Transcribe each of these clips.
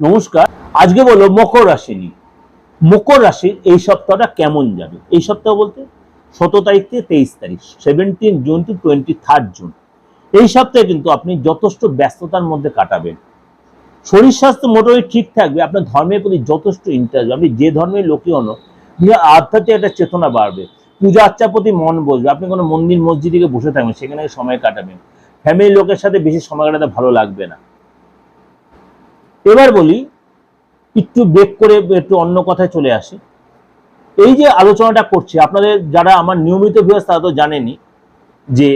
নমস্কার। আজকে বলো মকর রাশি নিয়ে। মকর রাশির এই সপ্তাহটা কেমন যাবে? এই সপ্তাহ বলতে সতেরো তারিখ থেকে তেইশ তারিখ seventeen June to twenty third June. এই সপ্তাহে কিন্তু আপনি যথেষ্ট ব্যস্ততার মধ্যে কাটাবেন। শরীর স্বাস্থ্য মোটামুটি ঠিক থাকবে, আপনার ধর্মের প্রতি যথেষ্ট ইন্টারেস্ট আপনি যে ধর্মের লোকই হন আধ্যাত্মিক একটা চেতনা বাড়বে। পূজা আর্চার প্রতি মন বসবে। আপনি কোনো মন্দির মসজিদে বসে থাকবেন, সেখানে সময় কাটাবেন। ফ্যামিলির লোকের সাথে বেশি সময় কাটাতে ভালো লাগবে না। এবার বলি, একটু ব্রেক করে একটু অন্য কথায় চলে আসি। এই যে আলোচনাটা করছি, আপনাদের যারা আমার নিয়মিত ভিউয়ার্স তারা তো জানেনই যে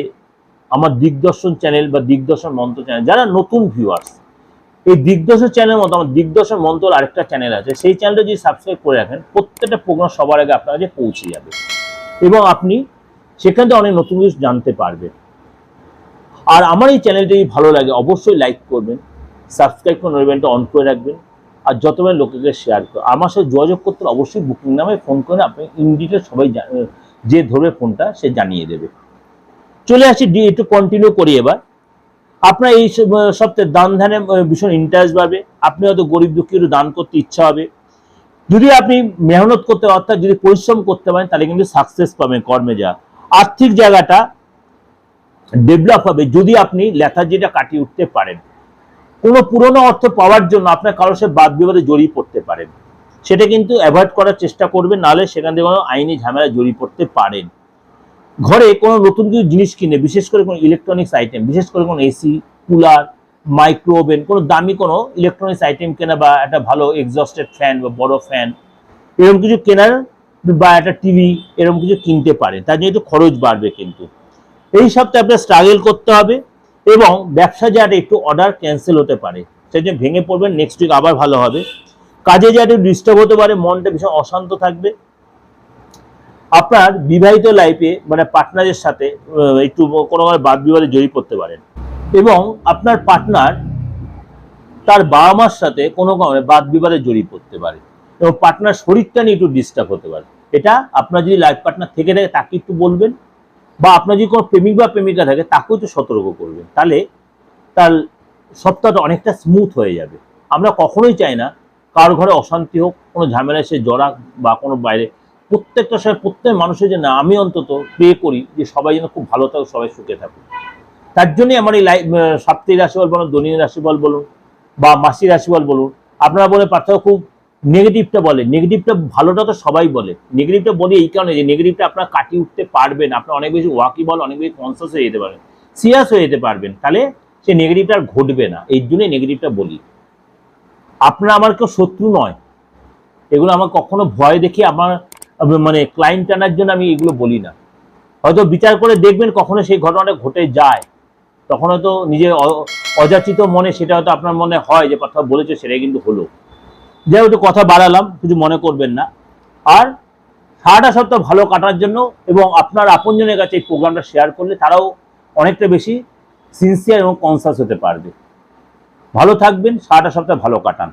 আমার দিগদর্শন চ্যানেল বা দিগদর্শন মন্ত্র চ্যানেল যারা নতুন ভিউয়ার্স এই দিগদর্শন চ্যানেলের মতো আমার দিগদর্শন মন্ত্র আরেকটা চ্যানেল আছে। সেই চ্যানেলটা যদি সাবস্ক্রাইব করে রাখেন, প্রত্যেকটা প্রোগ্রাম সবার আগে আপনার কাছে পৌঁছে যাবে। এবং আপনি সেখান থেকে অনেক নতুন কিছু জানতে পারবেন। আর আমার এই চ্যানেলটি যদি ভালো লাগে, অবশ্যই লাইক করবেন। সাবস্ক্রাইব করে নোটিফিকেশনটা অন করে রাখবেন। আর যতবার লোকেকে শেয়ার করে, আমার সাথে যোগাযোগ করতে অবশ্যই বুকিং নামে ফোন করে আপনি ইন ডিটেল সবাই যে ধরবে ফোনটা সে জানিয়ে দেবে। চলে আসি একটু কন্টিনিউ করি এবার। আপনার এই সপ্তাহে দান ধ্যানে ভীষণ ইন্টারেস্ট বাড়বে। আপনি হয়তো গরিব দুঃখী একটু দান করতে ইচ্ছা হবে। যদি আপনি মেহনত করতে, অর্থাৎ যদি পরিশ্রম করতে পারেন, তাহলে কিন্তু সাকসেস পাবেন কর্মে যা। আর্থিক জায়গাটা ডেভেলপ হবে যদি আপনি লেথার্জিটা কাটিয়ে উঠতে পারেন। কোনো পুরনো অর্থ পাওয়ার জন্য আপনার কারোর সাথে বাদ বিবাদে জড়িয়ে পড়তে পারেন। সেটা কিন্তু অ্যাভয়েড করার চেষ্টা করবেন, নাহলে সেখান থেকে কোনো আইনি ঝামেলা জড়িয়ে পড়তে পারেন। ঘরে কোনো নতুন কিছু জিনিস কিনে, বিশেষ করে কোনো ইলেকট্রনিক্স আইটেম বিশেষ করে কোনো এসি কুলার মাইক্রো ওভেন কোনো দামি কোনো ইলেকট্রনিক্স আইটেম কেনা বা একটা ভালো এক্সস্টেড ফ্যান বা বড় ফ্যান এরকম কিছু কেনার বা একটা টিভি এরকম কিছু কিনতে পারে তার জন্য একটু খরচ বাড়বে কিন্তু। এই সপ্তাহে আপনার স্ট্রাগল করতে হবে। এবং ব্যবসা যাতে একটু অর্ডার ক্যান্সেল হতে পারে, সেই জন্য ভেঙে পড়বেন নেক্সট উইক আবার ভালো হবে। কাজে যাতে ডিস্টার্ব হতে পারে, মনটা ভীষণ অশান্ত থাকবে। আপনার বিবাহিত লাইফে মানে পার্টনারের সাথে একটু কোনো বাদ বিবাদে জড়িয়ে পড়তে পারেন। এবং আপনার পার্টনার তার বাবা মার সাথে কোনো কারণে বাদ বিবাদে জড়িয়ে পড়তে পারে। এবং পার্টনার শরীরটা নিয়ে একটু ডিস্টার্ব হতে পারে। এটা আপনার যদি লাইফ পার্টনার থেকে থাকে, তাকে একটু বলবেন। বা আপনার যদি কোনো প্রেমিক বা প্রেমিকা থাকে, তাকেও তো সতর্ক করবেন তাহলে তার সপ্তাহটা অনেকটা স্মুথ হয়ে যাবে। আমরা কখনোই চাই না কার ঘরে অশান্তি হোক, কোনো ঝামেলায় সে জড়াক বা কোনো বাইরে। প্রত্যেকটা সময় প্রত্যেক মানুষের যে না, আমি অন্তত প্রে করি যে সবাই যেন খুব ভালো থাকুক, সবাই সুখে থাকুক। তার জন্যই আমার এই সাপ্তাহিক রাশিফল বলুন দৈনিক রাশিফল বলুন বা মাসিক রাশিফল বলুন, আপনারা বলে পার্থক্য খুব নেগেটিভটা বলে। নেগেটিভটা ভালোটা তো সবাই বলে। নেগেটিভটা বলি এই কারণে যে নেগেটিভটা আপনার কাটিয়ে উঠতে পারবেন। আপনার অনেক বেশি ওয়াকিবল অনেক বেশি কনসিয়াস হয়ে যেতে পারেন। সিরিয়াস হয়ে যেতে পারবেন। তাহলে সে নেগেটিভটা আর ঘটবে না। এই জন্যই নেগেটিভটা বলি। আপনার আমার কেউ শত্রু নয়। এগুলো আমার কখনো ভয় দেখি আমার মানে ক্লায়েন্ট আনার জন্য আমি এগুলো বলি না। হয়তো বিচার করে দেখবেন কখনো সেই ঘটনাটা ঘটে যায়। তখন হয়তো নিজের অযাচিত মনে সেটা হয়তো আপনার মনে হয় যে কথা বলেছে, সেটাই কিন্তু হলো। যাই হোক, কথা বাড়ালাম কিছু মনে করবেন না। আর সারাটা সপ্তাহ ভালো কাটার জন্য এবং আপনার আপনজনের কাছে এই প্রোগ্রামটা শেয়ার করলে তারাও অনেকটা বেশি সিনসিয়ার এবং কনসাস হতে পারবে। ভালো থাকবেন সারাটা সপ্তাহ ভালো কাটান।